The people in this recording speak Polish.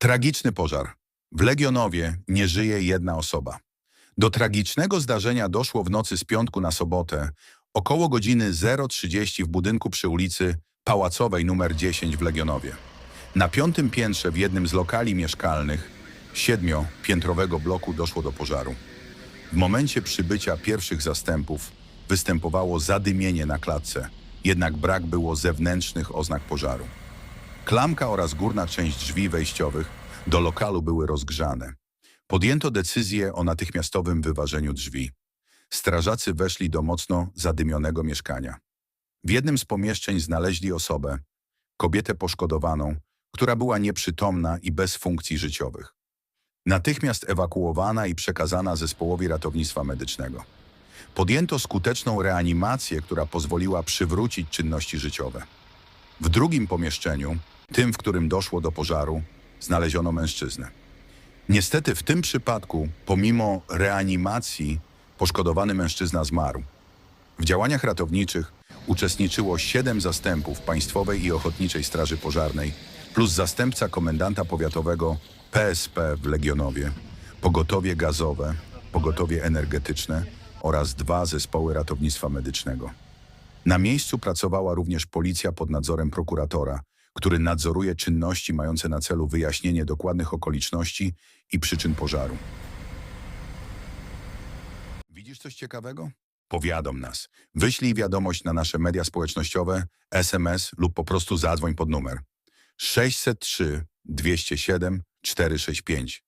Tragiczny pożar. W Legionowie nie żyje jedna osoba. Do tragicznego zdarzenia doszło w nocy z piątku na sobotę, około godziny 0.30 w budynku przy ulicy Pałacowej nr 10 w Legionowie. Na piątym piętrze w jednym z lokali mieszkalnych siedmiopiętrowego bloku doszło do pożaru. W momencie przybycia pierwszych zastępów występowało zadymienie na klatce, jednak brak było zewnętrznych oznak pożaru. Klamka oraz górna część drzwi wejściowych do lokalu były rozgrzane. Podjęto decyzję o natychmiastowym wyważeniu drzwi. Strażacy weszli do mocno zadymionego mieszkania. W jednym z pomieszczeń znaleźli osobę, kobietę poszkodowaną, która była nieprzytomna i bez funkcji życiowych. Natychmiast ewakuowana i przekazana zespołowi ratownictwa medycznego. Podjęto skuteczną reanimację, która pozwoliła przywrócić czynności życiowe. W drugim pomieszczeniu, tym, w którym doszło do pożaru, znaleziono mężczyznę. Niestety w tym przypadku, pomimo reanimacji, poszkodowany mężczyzna zmarł. W działaniach ratowniczych uczestniczyło siedem zastępów Państwowej i Ochotniczej Straży Pożarnej, plus zastępca komendanta powiatowego PSP w Legionowie, pogotowie gazowe, pogotowie energetyczne oraz dwa zespoły ratownictwa medycznego. Na miejscu pracowała również policja pod nadzorem prokuratora, który nadzoruje czynności mające na celu wyjaśnienie dokładnych okoliczności i przyczyn pożaru. Widzisz coś ciekawego? Powiadom nas. Wyślij wiadomość na nasze media społecznościowe, SMS lub po prostu zadzwoń pod numer 603 207 465.